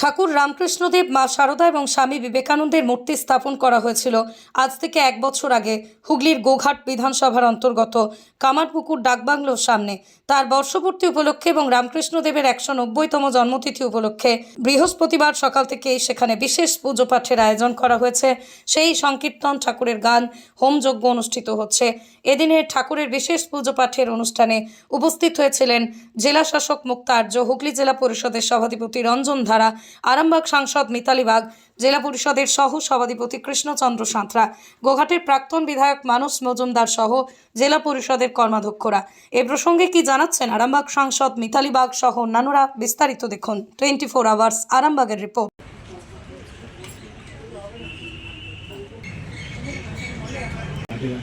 ঠাকুর রামকৃষ্ণদেব, মা শারদা এবং স্বামী বিবেকানন্দের মূর্তি স্থাপন করা হয়েছিল আজ থেকে এক বছর আগে হুগলির গোঘাট বিধানসভার অন্তর্গত কামারপুকুর ডাকবাংলোর সামনে। তার বর্ষপূর্তি উপলক্ষে এবং রামকৃষ্ণদেবের একশো নব্বইতম জন্মতিথি উপলক্ষে বৃহস্পতিবার সকাল থেকেই সেখানে বিশেষ পুজো পাঠের আয়োজন করা হয়েছে। সেই সংকীর্তন ঠাকুরের গান হোমযজ্ঞ অনুষ্ঠিত হচ্ছে। এদিনে ঠাকুরের বিশেষ পুজো পাঠের অনুষ্ঠানে উপস্থিত হয়েছিলেন জেলা শাসক মুক্তা আর্য হুগলি জেলা পরিষদের সভাধিপতি রঞ্জন ধারা আরামবাগ সাংসদ মিতালি বাগ জেলা পরিষদের সহ সভাধিপতি কৃষ্ণচন্দ্র সাঁতরা গোঘাটের প্রাক্তন বিধায়ক মানস মজুমদার সহ জেলা পরিষদের কর্মাধ্যক্ষরা এ প্রসঙ্গে কি জানাচ্ছেন আরামবাগ সাংসদ মিতালি বাগ সহ অন্যান্যরা বিস্তারিত দেখুন টোয়েন্টি ফোর আওয়ার্স আরামবাগের রিপোর্ট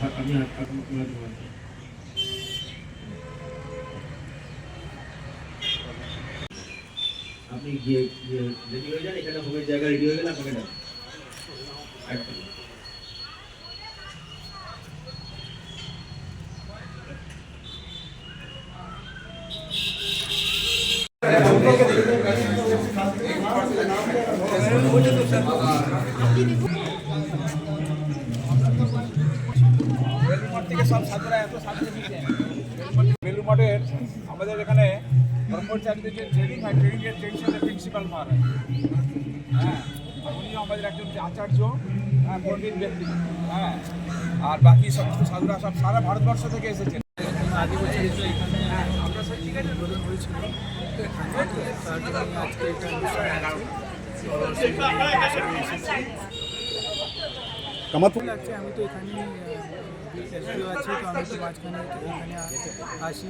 আপনি গিয়ে রেডি হয়ে যান, এখানে হোমের জায়গা রেডি হয়ে গেলে আপনাকে ডাক একদম বেলুর মঠের আমাদের এখানে কর্মচারীদের যে ট্রেনিং হয় ট্রেনিংয়ের ট্রেডিশনের প্রিন্সিপাল মহারাজ হ্যাঁ উনিও আমাদের একজন আচার্য হ্যাঁ পণ্ডিত ব্যক্তি। হ্যাঁ আর বাকি সমস্ত সাধুরা সব সারা ভারতবর্ষ থেকে এসেছেন। বছর এখানে আমরা সব ঠিক আছে? উদ্বোধন হয়েছিল কামারপুর লাগছে আমি তো এখানে এসডিও আছে তো আমি তো মাঝখানে এখানে আসি।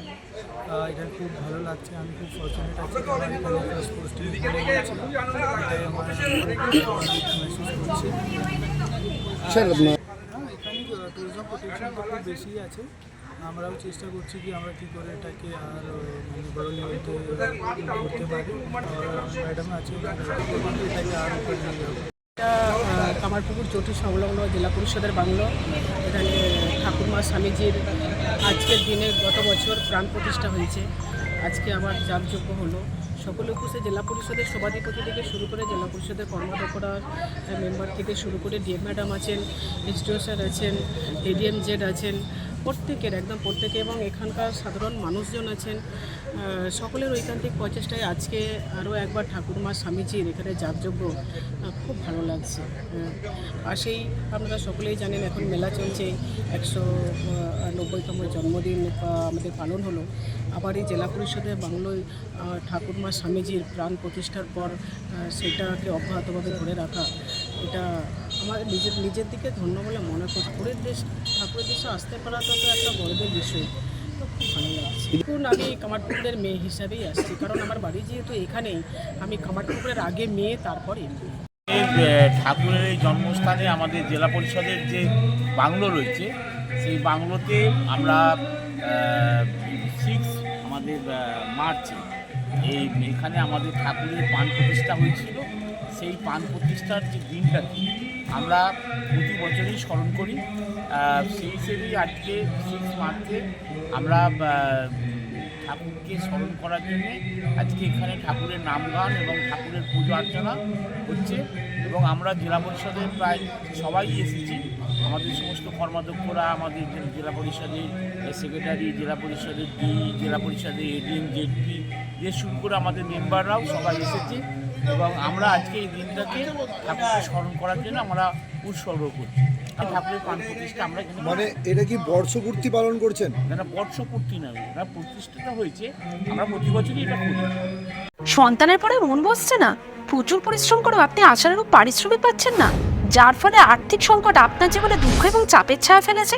এটা খুব ভালো লাগছে আমি খুব ফর্চুনেট আছি আমার এখানে ফার্স্ট পোস্টিং এটাই আমার এখানে ট্যুরিজম প্রোটেকশন খুব বেশি আছে। আমরাও চেষ্টা করছি কি আমরা কী করে এটাকে আর মানে বড় লেভেলতে করতে পারি। ম্যাডাম আছে এটাকে আর উপরে নিয়ে যাব এটা আহ, কামারপুকুর চটি সংলগ্ন জেলা পরিষদের বাংলো। এখানে ঠাকুরমা স্বামীজির আজকের দিনে গত বছর প্রাণ প্রতিষ্ঠা হয়েছে। আজকে আমার যাগযজ্ঞ হলো। সকলে উপস্থিত জেলা পরিষদের সভাধিপতি থেকে শুরু করে জেলা পরিষদের কর্মাধ্যক্ষরা মেম্বার থেকে শুরু করে ডিএম ম্যাডাম আছেন এসডিও স্যার আছেন এডিএম জেড আছেন প্রত্যেকের, একদম প্রত্যেকে এবং এখানকার সাধারণ মানুষজন আছেন। সকলের ঐকান্তিক প্রচেষ্টায় আজকে আরও একবার ঠাকুরমা স্বামীজির এখানে যাগযজ্ঞ খুব ভালো লাগছে। পাশেই আপনারা সকলেই জানেন এখন মেলা চলছে, একশো নব্বইতম জন্মদিন আমাদের পালন হলো। আবার এই জেলা পরিষদের বাংলোয় ঠাকুরমা স্বামীজির প্রাণ প্রতিষ্ঠার পর সেটাকে অব্যাহতভাবে ধরে রাখা, এটা আমার নিজের নিজের দিকে ধন্য বলে মনে করি ঠাকুরের দেশ, ঠাকুরের দেশে আসতে পারাটা তো একটা গর্বের বিষয়। তো খুব ভালো লাগছে। দেখুন, আমি কামারপুকুরের মেয়ে হিসাবেই আসছি, কারণ আমার বাড়ি যেহেতু এখানেই, আমি কামারপুকুরের আগে মেয়ে, তারপর ঠাকুরের এই জন্মস্থানে আমাদের জেলা পরিষদের যে বাংলো রয়েছে, সেই বাংলোতে আমরা সিক্স আমাদের মার্চে এই এখানে আমাদের ঠাকুরের পান প্রতিষ্ঠা হয়েছিল। সেই পান প্রতিষ্ঠার যে দিনটাকে আমরা প্রতি বছরই স্মরণ করি। সেই হিসেবেই আজকে সিক্স মার্চে আমরা ঠাকুরকে স্মরণ করার জন্যে আজকে এখানে ঠাকুরের নাম গান এবং ঠাকুরের পুজো অর্চনা হচ্ছে এবং আমরা জেলা পরিষদের প্রায় সবাই এসেছি। আমাদের সমস্ত কর্মাধ্যক্ষরা, আমাদের জেলা পরিষদের সেক্রেটারি জেলা পরিষদের ডি জেলা পরিষদের এডিএম জেডপি দিয়ে শুরু করে আমাদের মেম্বাররাও সবাই এসেছে। এবং আমরা আজকে এই দিনটাকে ঠাকুরকে স্মরণ করার জন্য আমরা উৎসর্গ করছি। ঠাকুরের প্রাণ প্রতিষ্ঠা আমরা মানে এটা কি বর্ষপূর্তি পালন করছেন? না না বর্ষপূর্তি না এটা প্রতিষ্ঠাটা হয়েছে আমরা প্রতি বছরই এটা করি। সন্তানের পরে মন বসছে না। প্রচুর পরিশ্রম করেও আপনি আশানুরূপ পারিশ্রমিক পাচ্ছেন না। যার ফলে আর্থিক সংকট আপনার জীবনে দুঃখ এবং চাপের ছায়া ফেলেছে।